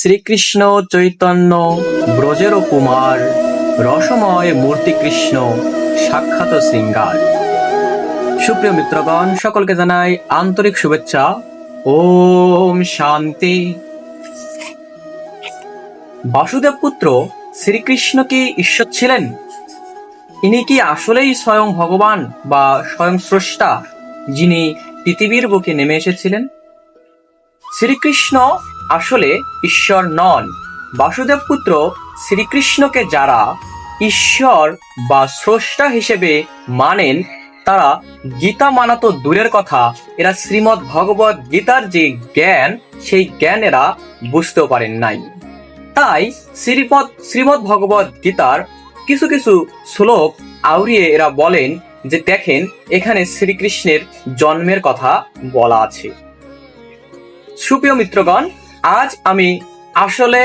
শ্রীকৃষ্ণ চৈতন্য ব্রজের কুমার, রসময় মূর্তি কৃষ্ণ সাক্ষাৎ শৃঙ্গার সুপ্রিয় মিত্রগণ, সকলকে জানাই আন্তরিক শুভেচ্ছা। ওম শান্তি। বাসুদেব পুত্র শ্রীকৃষ্ণ কি ঈশ্বর ছিলেন? ইনি কি আসলেই স্বয়ং ভগবান বা স্বয়ং স্রষ্টা যিনি পৃথিবীর বুকে নেমে এসেছিলেন? শ্রীকৃষ্ণ আসলে ঈশ্বর নন। বাসুদেব পুত্র শ্রীকৃষ্ণকে যারা ঈশ্বর বা স্রষ্টা হিসেবে মানেন, তারা গীতা মানা তো দূরের কথা। এরা শ্রীমৎ ভগবত গীতার যে জ্ঞান, সেই জ্ঞান এরা বুঝতেও পারেন নাই। তাই শ্রীমৎ শ্রীমৎ ভগবত গীতার কিছু কিছু শ্লোক আউরিয়ে এরা বলেন যে দেখেন, এখানে শ্রীকৃষ্ণের জন্মের কথা বলা আছে। সুপ্রিয় মিত্রগণ আজ আমি আসলে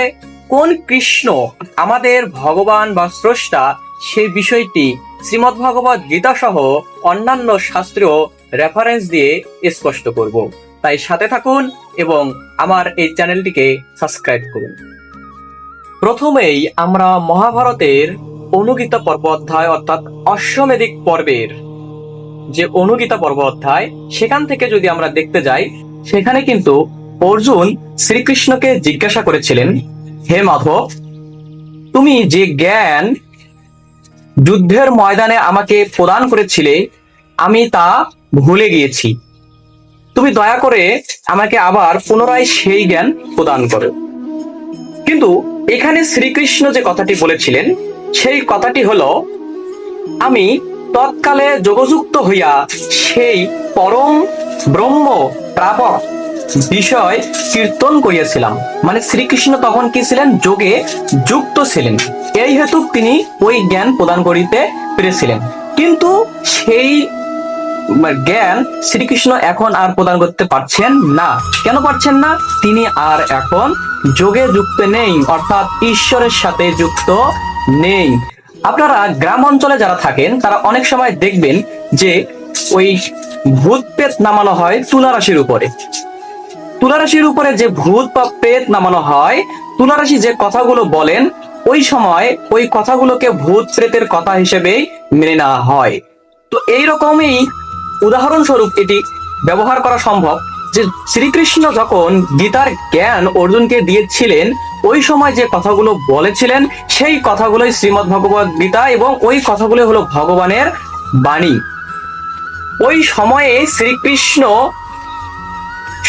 কোন কৃষ্ণ আমাদের ভগবান বা স্রষ্টা সেই বিষয়টি শ্রীমদ্ ভগবত গীতা সহ অন্যান্য শাস্ত্রীয় রেফারেন্স দিয়ে স্পষ্ট করব। তাই সাথে থাকুন এবং আমার এই চ্যানেলটিকে সাবস্ক্রাইব করুন। প্রথমেই আমরা মহাভারতের অনুগীতা পর্ব অধ্যায় অর্থাৎ অশ্বমেধিক পর্বের যে অনুগীতা পর্ব অধ্যায়, সেখান থেকে যদি আমরা দেখতে যাই, সেখানে কিন্তু অর্জুন শ্রীকৃষ্ণকে জিজ্ঞাসা করেছিলেন, হে মাধব, তুমি যে জ্ঞান যুদ্ধের ময়দানে আমাকে প্রদান করেছিলে, আমি তা ভুলে গিয়েছি। তুমি দয়া করে আমাকে আবার পুনরায় সেই জ্ঞান প্রদান করো। কিন্তু এখানে শ্রীকৃষ্ণ যে কথাটি বলেছিলেন, সেই কথাটি হলো, আমি তৎকালে যোগযুক্ত হইয়া সেই পরম ব্রহ্ম প্রাপক বিষয় কীর্তন করিয়াছিলাম। মানে শ্রীকৃষ্ণ তখন কি ছিলেন? যোগে যুক্ত ছিলেন। এই হেতু তিনি ওই জ্ঞান প্রদান করিতে পেরেছিলেন। কিন্তু সেই জ্ঞান শ্রীকৃষ্ণ এখন আর প্রদান করতে পারছেন না। কেন পারছেন না? তিনি আর এখন যোগে যুক্ত নেই, অর্থাৎ ঈশ্বরের সাথে যুক্ত নেই। আপনারা গ্রাম অঞ্চলে যারা থাকেন, তারা অনেক সময় দেখবেন যে ওই ভূত পেত নামানো হয় তুলা রাশির উপরে। তুলা রাশির উপরে যে ভূত বা প্রেত নামানো হয় তুলা রাশি যে কথাগুলো বলেন, ওই সময় ওই কথাগুলোকে ভূত প্রেতের কথা হিসেবেই মেনে নেওয়া হয়। তো এই রকমই উদাহরণস্বরূপ এটি ব্যবহার করা সম্ভব যে শ্রীকৃষ্ণ যখন গীতার জ্ঞান অর্জুনকে দিয়েছিলেন, ওই সময় যে কথাগুলো বলেছিলেন, সেই কথাগুলোই শ্রীমৎ ভগবত গীতা এবং ওই কথাগুলো হলো ভগবানের বাণী। ওই সময়ে শ্রীকৃষ্ণ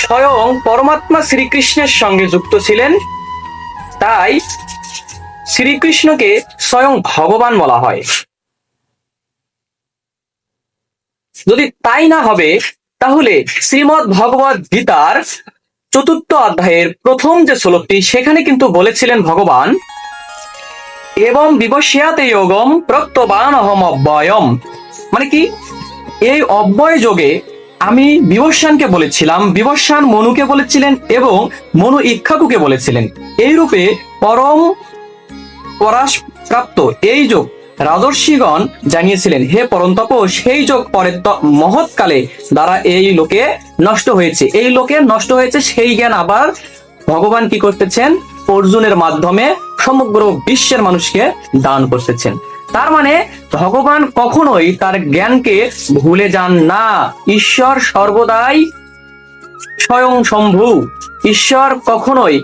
স্বয়ং পরমাত্মা শ্রীকৃষ্ণের সঙ্গে যুক্ত ছিলেন। তাই শ্রীকৃষ্ণকে স্বয়ং ভগবান বলা হয়। যদি তাই না হবে, তাহলে শ্রীমৎ ভগবত গীতার চতুর্থ অধ্যায়ের প্রথম যে শ্লোকটি, সেখানে কিন্তু বলেছিলেন ভগবান, এবং বিবস্যাতে যোগম প্রত্যবান অহম অব্যয়ম মানে কি? এই অব্যয় যোগে আমি বিবস্বানকে বলেছিলাম বিবস্বান মনুকে বলেছিলেন এবং মনু ইক্ষাকুকে বলেছিলেন। এই রূপে পরম পরাশ প্রাপ্ত এই যোগ রাজর্ষিগণ জানিয়েছিলেন, হে পরন্তপ, সেই যোগ পরে মহৎকালে দ্বারা এই লোকে নষ্ট হয়েছে। এই লোকে নষ্ট হয়েছে, সেই জ্ঞান আবার ভগবান কি করতেছেন? অর্জুনের মাধ্যমে সমগ্র বিশ্বের মানুষকে দান করতেছেন। তার মানে ভগবান কখনোই তার জ্ঞানকে ভুলে যান না। ঈশ্বর সর্বদাই স্বয়ং শম্ভু। ঈশ্বর কখনোই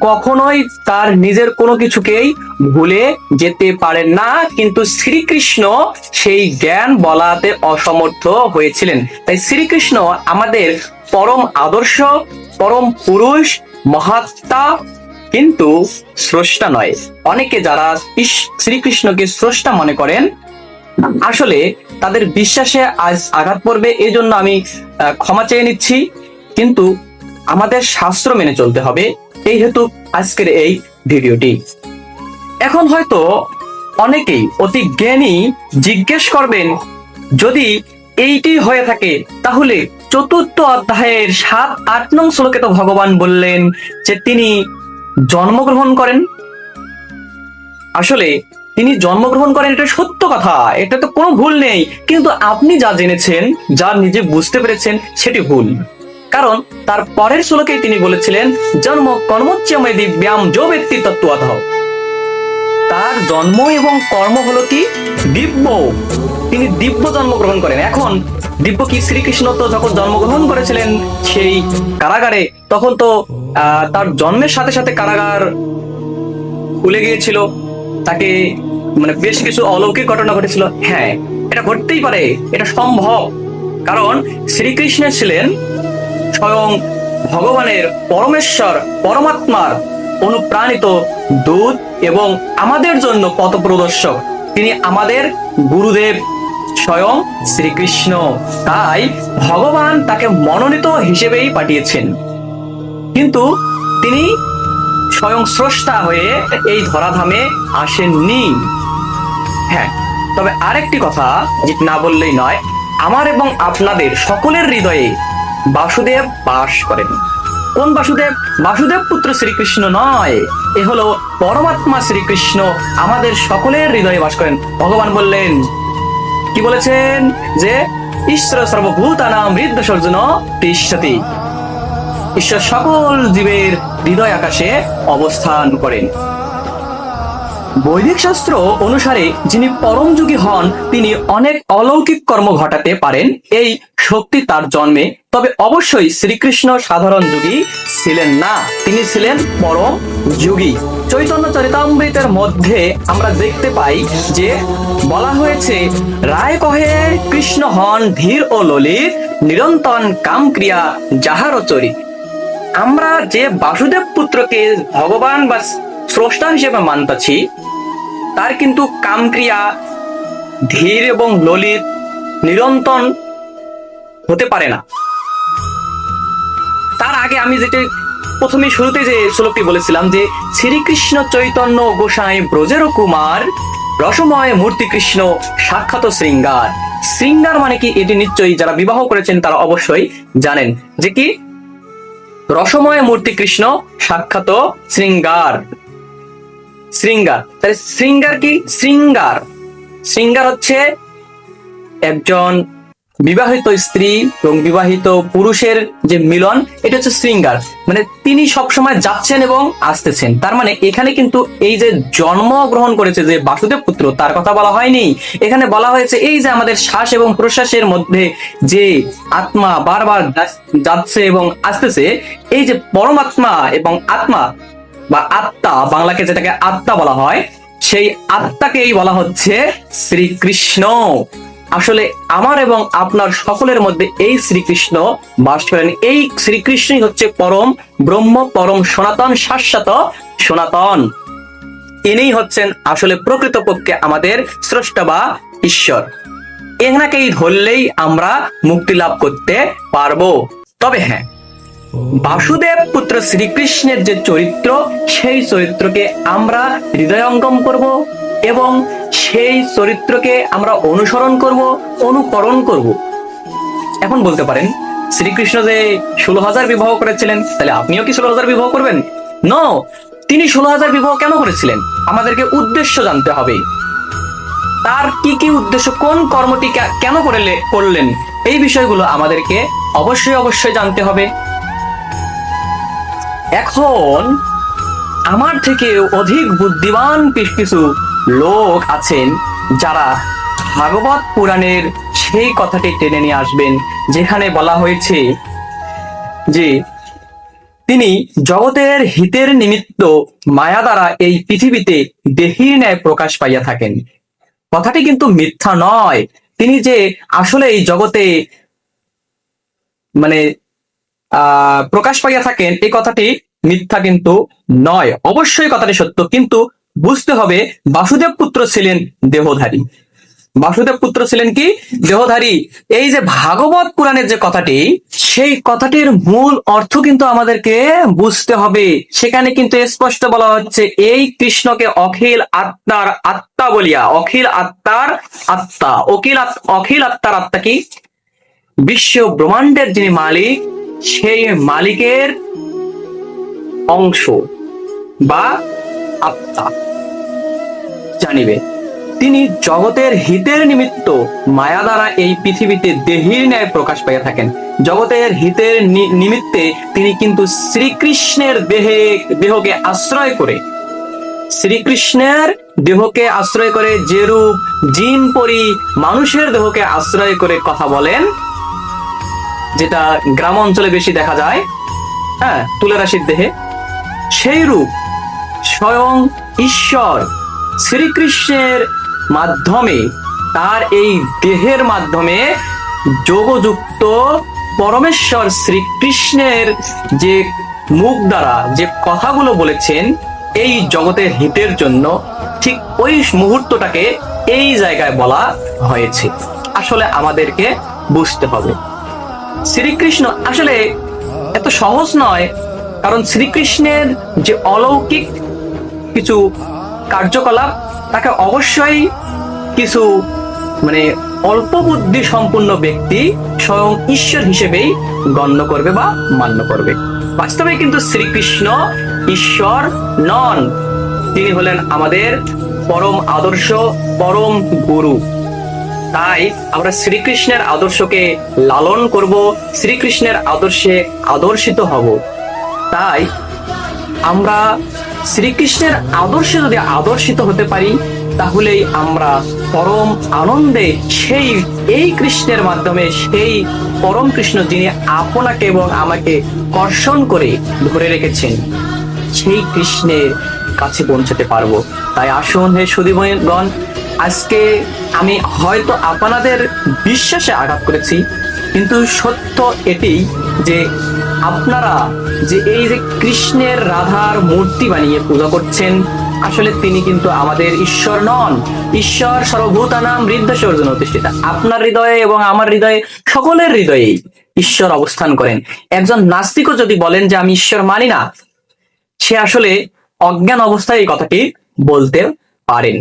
কখনোই তার নিজের কোনো কিছুকেই ভুলে যেতে পারেন না। কিন্তু শ্রীকৃষ্ণ সেই জ্ঞান বলাতে অসমর্থ হয়েছিলেন। তাই শ্রীকৃষ্ণ আমাদের পরম আদর্শ, পরম পুরুষ, মহাত্মা কিন্তু স্রষ্টা নয়। অনেকে যারা শ্রীকৃষ্ণকে স্রষ্টা মনে করেন, আসলে তাদের বিশ্বাসে আজ আঘাত পড়বে এই জন্য আমি ক্ষমা চেয়ে নিচ্ছি। কিন্তু আমাদের শাস্ত্র মেনে চলতে হবে। এই হেতু আজকের এই ভিডিওটি। এখন হয়তো অনেকেই অতি জ্ঞানী জিজ্ঞেস করবেন, যদি এইটি হয়ে থাকে, তাহলে চতুর্থ অধ্যায়ের সাত আট নং শ্লোকে তো ভগবান বললেন যে তিনি জন্মগ্রহণ করেন। আসলে তিনি জন্মগ্রহণ করেন, এটা সত্য কথা। এটা তো কোনো ভুল নেই। কিন্তু আপনি যা জেনেছেন, যা নিজে বুঝতে পেরেছেন, সেটি ভুল। কারণ তার পরের শ্লোকেই তিনি বলেছিলেন, জন্ম কর্মচ্যময় দিব্যাম যো ব্যক্তি তত্ত্বাধ। তার জন্ম এবং কর্ম হলো কি? দিব্য। তিনি দিব্য জন্মগ্রহণ করেন। এখন দিব্য কি শ্রীকৃষ্ণ তো যখন জন্মগ্রহণ করেছিলেন সেই কারাগারে, তখন তো তার জন্মের সাথে সাথে কারাগার খুলে গিয়েছিল। তাকে মানে বেশ কিছু অলৌকিক ঘটনা ঘটেছিল। হ্যাঁ এটা ঘটতেই পারে, এটা সম্ভব। কারণ শ্রীকৃষ্ণ ছিলেন স্বয়ং ভগবানের পরমেশ্বর, পরমাত্মার অনুপ্রাণিত দূত এবং আমাদের জন্য পথ প্রদর্শক। তিনি আমাদের গুরুদেব। স্বয়ং শ্রীকৃষ্ণ। তাই ভগবান তাকে মনোনীত হিসেবেই পাঠিয়েছেন। কিন্তু তিনি স্বয়ং স্রষ্টা হয়ে এই ধরাধামে আসেননি। হ্যাঁ তবে আরেকটি কথা না বললেই নয়, আমার এবং আপনাদের সকলের হৃদয়ে বাসুদেব বাস করেন। কোন বাসুদেব? বাসুদেব পুত্র শ্রীকৃষ্ণ নয়। এ হলো পরমাত্মা শ্রীকৃষ্ণ আমাদের সকলের হৃদয়ে বাস করেন। ভগবান বললেন কি বলেছেন? যে, ঈশ্বর সর্বভূতানাম হৃদ সর্জন তিষ্ঠতি। ঈশ্বর সকল জীবের হৃদয় আকাশে অবস্থান করেন। বৈদিক শাস্ত্র অনুসারে যিনি পরম যুগী হন, তিনি অনেক অলৌকিক কর্ম ঘটাতে পারেন। এই শক্তি তার জন্মে। তবে অবশ্যই শ্রীকৃষ্ণ সাধারণ যুগী ছিলেন না। তিনি ছিলেন পরম যুগী। চৈতন্য চরিতামৃতের মধ্যে আমরা দেখতে পাই যে বলা হয়েছে, রায় কহে, কৃষ্ণ হন ধীর ও ললিত নিরন্তন কামক্রিয়া যাহার চরিত আমরা যে বাসুদেব পুত্রকে ভগবান বা স্রষ্টা হিসেবে মানতাছি তার কিন্তু কামক্রিয়া, ধীর এবং ললিত নিরন্তন হতে পারে না। তার আগে আমি যেটা প্রথমে শুরুতে যে শ্লোকটি বলেছিলাম যে, শ্রীকৃষ্ণ চৈতন্য গোসাই ব্রজের কুমার রসময় মূর্তি কৃষ্ণ সাক্ষাৎ শৃঙ্গার। শৃঙ্গার মানে কি? এটি নিশ্চয়ই যারা বিবাহ করেছেন তারা অবশ্যই জানেন যে কি? রসময় মূর্তি কৃষ্ণ সাক্ষাৎ শৃঙ্গার। শৃঙ্গার। তাহলে শৃঙ্গার কি? শৃঙ্গার। শৃঙ্গার হচ্ছে একজন বিবাহিত স্ত্রী এবং বিবাহিত পুরুষের যে মিলন, এটা হচ্ছে শৃঙ্গার। মানে তিনি সবসময় যাচ্ছেন এবং আসতেছেন। তার মানে এখানে কিন্তু এই যে জন্ম গ্রহণ করেছে যে বাসুদেব পুত্র, তার কথা বলা হয়নি। এখানে বলা হয়েছে এই যে আমাদের শ্বাস এবং প্রশ্বাসের মধ্যে যে আত্মা বারবার যাচ্ছে এবং আসতেছে, এই যে পরমাত্মা এবং আত্মা বা আত্মা, বাংলাকে যেটাকে আত্মা বলা হয়, সেই আত্মাকেই বলা হচ্ছে শ্রীকৃষ্ণ। আসলে আমার এবং আপনার সকলের মধ্যে এই শ্রীকৃষ্ণ বাস করেন। এই শ্রীকৃষ্ণই হচ্ছে পরম ব্রহ্ম, পরম সনাতন, শাশ্বত সনাতন। ইনিই হচ্ছেন আসলে প্রকৃতপক্ষে আমাদের স্রষ্টা বা ঈশ্বর। এনাকেই ধরলেই আমরা মুক্তি লাভ করতে পারব। তবে হ্যাঁ বাসুদেব পুত্র শ্রীকৃষ্ণের যে চরিত্র, সেই চরিত্রকে আমরা হৃদয়ঙ্গম করব এবং সেই চরিত্রকে আমরা অনুসরণ করব, অনুকরণ করব। এখন বলতে পারেন, শ্রীকৃষ্ণ যে ষোলো হাজার বিবাহ করেছিলেন, তাহলে আপনিও কি ষোলো হাজার বিবাহ করবেন? ন তিনি ষোলো হাজার বিবাহ কেন করেছিলেন? আমাদেরকে উদ্দেশ্য জানতে হবে। তার কি কি উদ্দেশ্য, কোন কর্মটি কেন করলে, করলেন? এই বিষয়গুলো আমাদেরকে অবশ্যই অবশ্যই জানতে হবে। এখন আমার থেকে অধিক বুদ্ধিমান কিছু লোক আছেন যারা ভাগবত পুরাণের সেই কথাটি টেনে নিয়ে আসবেন, যেখানে বলা হয়েছে যে তিনি জগতের হিতের নিমিত্ত মায়া দ্বারা এই পৃথিবীতে দেহির ন্যায় প্রকাশ পাইয়া থাকেন। কথাটি কিন্তু মিথ্যা নয়। তিনি যে আসলে এই জগতে মানে প্রকাশ পাইয়া থাকেন, এই কথাটি মিথ্যা কিন্তু নয়। অবশ্যই কথাটি সত্য, কিন্তু বুঝতে হবে বাসুদেব পুত্র ছিলেন দেহধারী। বাসুদেব পুত্র ছিলেন কি? দেহধারী। এই যে ভাগবত পুরাণের যে কথাটি, সেই কথাটির মূল অর্থ কিন্তু আমাদেরকে বুঝতে হবে। সেখানে কিন্তু স্পষ্ট বলা হচ্ছে, এই কৃষ্ণকে অখিল আত্মার আত্মা বলিয়া, অখিল আত্মার আত্মা। অখিল অখিল আত্মার আত্মা কি? বিশ্ব ব্রহ্মাণ্ডের যিনি মালিক সেই মালিকের অংশ বা আত্মা। জানিবে, তিনি জগতের হিতের নিমিত্ত মায়া দ্বারা এই পৃথিবীতে দেহির ন্যায় প্রকাশ পাইয়া থাকেন। জগতের হিতের নিমিত্তে তিনি কিন্তু শ্রীকৃষ্ণের দেহে, দেহকে আশ্রয় করে, শ্রীকৃষ্ণের দেহকে আশ্রয় করে যে রূপ জিন পরি মানুষের দেহকে আশ্রয় করে কথা বলেন যেটা গ্রাম অঞ্চলে বেশি দেখা যায় হ্যাঁ তুলারাশির দেহে সেই রূপ স্বয়ং ঈশ্বর শ্রীকৃষ্ণের মাধ্যমে, তার এই দেহের মাধ্যমে যোগযুক্ত পরমেশ্বর শ্রীকৃষ্ণের যে মুখ দ্বারা যে কথাগুলো বলেছেন, এই জগতের হিতের জন্য ঠিক ওই মুহূর্তটাকে এই জায়গায় বলা হয়েছে। আসলে আমাদেরকে বুঝতে হবে। শ্রীকৃষ্ণ আসলে এত সহজ নয়, কারণ শ্রীকৃষ্ণের যে অলৌকিক কিছু কার্যকলাপ, তাকে অবশ্যই কিছু মানে অল্প বুদ্ধি সম্পন্ন ব্যক্তি স্বয়ং ঈশ্বর হিসেবেই গণ্য করবে বা মান্য করবে। বাস্তবে কিন্তু শ্রীকৃষ্ণ ঈশ্বর নন। তিনি হলেন আমাদের পরম আদর্শ, পরম গুরু। তাই আমরা শ্রীকৃষ্ণের আদর্শকে লালন করব, শ্রীকৃষ্ণের আদর্শে আদর্শিত হব। তাই আমরা শ্রীকৃষ্ণের আদর্শে যদি আদর্শিত হতে পারি, তাহলেই আমরা পরম আনন্দে সেই এই কৃষ্ণের মাধ্যমে, সেই পরম কৃষ্ণ যিনি আপনাকে এবং আমাকে কর্ষণ করে ধরে রেখেছেন, সেই কৃষ্ণের কাছে পৌঁছতে পারব। তাই আসুন হে সুদীবগণ আজকে আমি হয়তো আপনাদের বিশ্বাসে আঘাত করেছি, কিন্তু সত্য এটি যে আপনারা যে এই যে কৃষ্ণের রাধার মূর্তি বানিয়ে পূজা করছেন, আসলে তিনি কিন্তু আমাদের ঈশ্বর নন। ঈশ্বর সর্বভূতানাম হৃদয় অর্জুন প্রতিষ্ঠিতা আপনার হৃদয়ে এবং আমার হৃদয়ে সকলের হৃদয়েই ঈশ্বর অবস্থান করেন। একজন নাস্তিকও যদি বলেন যে আমি ঈশ্বর মানি না, সে আসলে অজ্ঞান অবস্থায় এই কথাটি বলতে পারেন।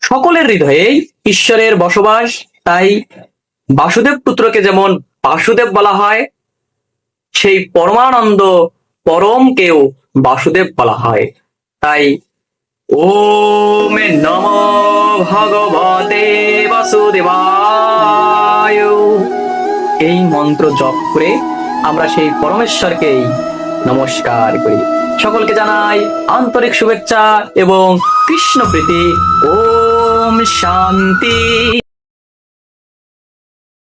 সকলের হৃদয়ে ঈশ্বরের বসবাস, তাই বাসুদেব পুত্রকে যেমন বাসুদেব বলা হয়, সেই পরমানন্দ পরমকেও বাসুদেব বলা হয়। তাই ওম নম ভগবতে বাসুদেবায়। এই মন্ত্র জপ করে আমরা সেই পরমেশ্বরকেই নমস্কার করি। সকলকে জানাই আন্তরিক শুভেচ্ছা এবং কৃষ্ণ প্রীতি। ওম শান্তি